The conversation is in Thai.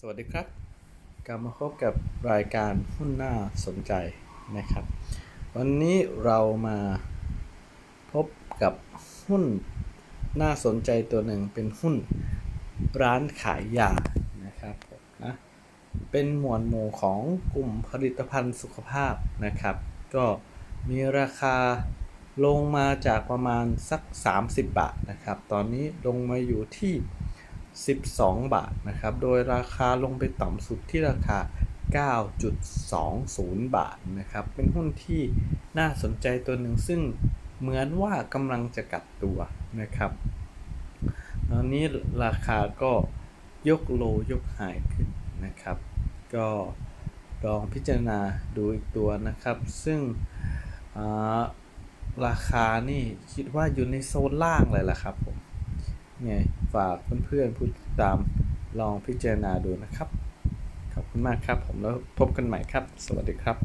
สวัสดีครับ กลับมาพบกับรายการหุ้นน่าสนใจนะครับ วันนี้เรามาพบกับหุ้นน่าสนใจตัวหนึ่งเป็นหุ้นร้านขายยานะครับนะเป็นหมวดหมู่ของกลุ่มผลิตภัณฑ์สุขภาพนะครับ ก็มีราคาลงมาจากประมาณสัก 30 บาทนะครับ ตอนนี้ลงมาอยู่ที่ 12 บาทนะครับ โดยราคาลงไปต่ำสุดที่ราคา 9.20 บาทนะครับ เป็นหุ้นที่น่าสนใจตัวหนึ่งซึ่งเหมือนว่ากำลังจะกลับตัวนะครับ ตอนนี้ราคาก็ยกโลยกหายขึ้นนะครับ ก็ลองพิจารณาดูอีกตัวนะครับ ซึ่งาราคานี่คิดว่าอยู่ในโซนล่างเลยล่ะครับผม ไงฝากเพื่อนๆผู้ติดตามลองพิจารณาดูนะครับ ขอบคุณมากครับ ผมแล้วพบกันใหม่ครับ สวัสดีครับ